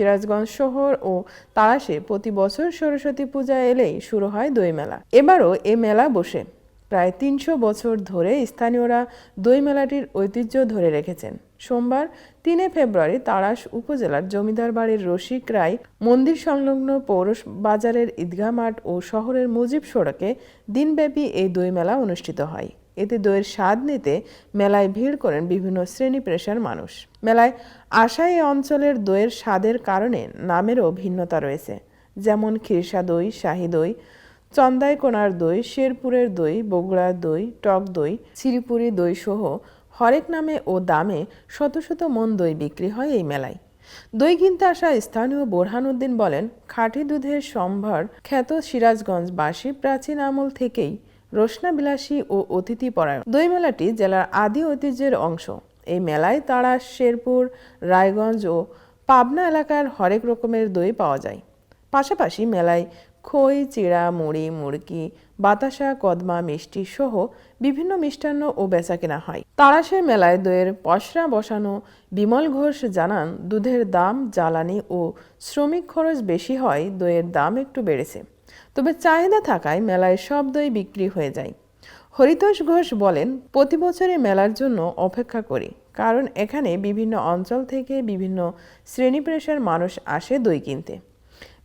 সিরাজগঞ্জ শহর ও তারাশে প্রতি বছর সরস্বতী পূজা এলেই শুরু হয় দই মেলা। এবারও এ মেলা বসে। প্রায় তিনশো বছর ধরে স্থানীয়রা দই মেলাটির ঐতিহ্য ধরে রেখেছেন। সোমবার, তিনে ফেব্রুয়ারি তাড়াশ উপজেলার জমিদার বাড়ির রসিক রায় মন্দির সংলগ্ন পৌর বাজারের ঈদগাহ মাঠ ও শহরের মুজিব সড়কে দিনব্যাপী এই দই মেলা অনুষ্ঠিত হয়। এতে দইয়ের স্বাদ নিতে মেলায় ভিড় করেন বিভিন্ন শ্রেণি পেশার মানুষ। মেলায় আসা এই অঞ্চলের দইয়ের স্বাদের কারণে নামেরও ভিন্নতা রয়েছে। যেমন খিরসা দই, শাহি দই, চন্দাইকোনার দই, শেরপুরের দই, বগুড়ার দই, টক দই শ্রীপুরি দই সহ হরেক নামে ও দামে শত শত মন দই বিক্রি হয় এই মেলায়। দই কিনতে আসা স্থানীয় বোরহানুদ্দিন বলেন, খাঁটি দুধের সম্ভার খ্যাত সিরাজগঞ্জবাসী প্রাচীন আমল থেকেই রোশনা বিলাসী ও অতিথি পরায়ণ দই মেলাটি জেলার আদি ঐতিহ্যের অংশ। এই মেলায় তারা শেরপুর, রায়গঞ্জ ও পাবনা এলাকার হরেক রকমের দই পাওয়া যায়। পাশাপাশি মেলায় খই, চিড়া, মুড়ি মুড়কি বাতাসা, কদমা, মিষ্টি সহ বিভিন্ন মিষ্টান্ন ও বেচা কেনা হয়। তারাশের মেলায় দইয়ের পসরা বসানো, বিমল ঘোষ জানান, দুধের দাম, জ্বালানি ও শ্রমিক খরচ বেশি হয়, দইয়ের দাম একটু বেড়েছে। তবে চাহিদা থাকায় মেলায় সব দই বিক্রি হয়ে যায়। হরিতোষ ঘোষ বলেন, প্রতি বছরে মেলার জন্য অপেক্ষা করি, কারণ এখানে বিভিন্ন অঞ্চল থেকে বিভিন্ন শ্রেণি পেশার মানুষ আসে দই কিনতে।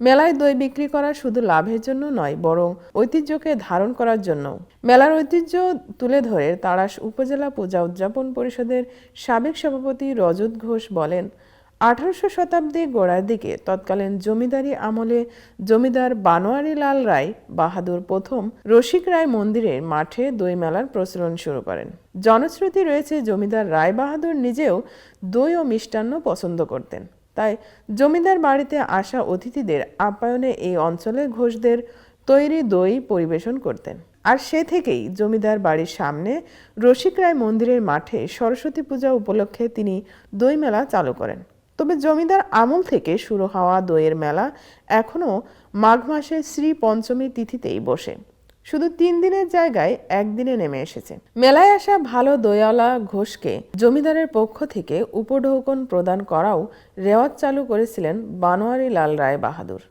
মেলায় দই বিক্রি করা শুধু লাভের জন্য নয়, বরং ঐতিহ্যকে ধারণ করার জন্য মেলার ঐতিহ্য তুলে ধরে তাড়াশ উপজেলা পূজা উদযাপন পরিষদের সাবেক সভাপতি রজত ঘোষ বলেন আঠারোশো শতাব্দীর গোড়ার দিকে তৎকালীন জমিদারি আমলে জমিদার বানোয়ারি লাল রায় বাহাদুর প্রথম রসিক রায় মন্দিরের মাঠে দই মেলার প্রচলন শুরু করেন। জনশ্রুতি রয়েছে জমিদার রায় বাহাদুর নিজেও দই ও মিষ্টান্ন পছন্দ করতেন। তাই জমিদার বাড়িতে আসা অতিথিদের আপ্যায়নে এই অঞ্চলের ঘোষদের তৈরি দই পরিবেশন করতেন। আর সে থেকেই জমিদার বাড়ির সামনে রসিক রায় মন্দিরের মাঠে সরস্বতী পূজা উপলক্ষে তিনি দই মেলা চালু করেন। তবে জমিদার আমল থেকে শুরু হওয়া দইয়ের মেলা এখনও মাঘ মাসের শ্রী পঞ্চমী তিথিতেই বসে। শুধু তিন দিনের জায়গায় একদিনে নেমে এসেছে। মেলায় আসা ভালো দয়ালা ঘোষকে জমিদারের পক্ষ থেকে উপঢৌকন প্রদান করাও রেওয়াজ চালু করেছিলেন বানোয়ারি লাল রায় বাহাদুর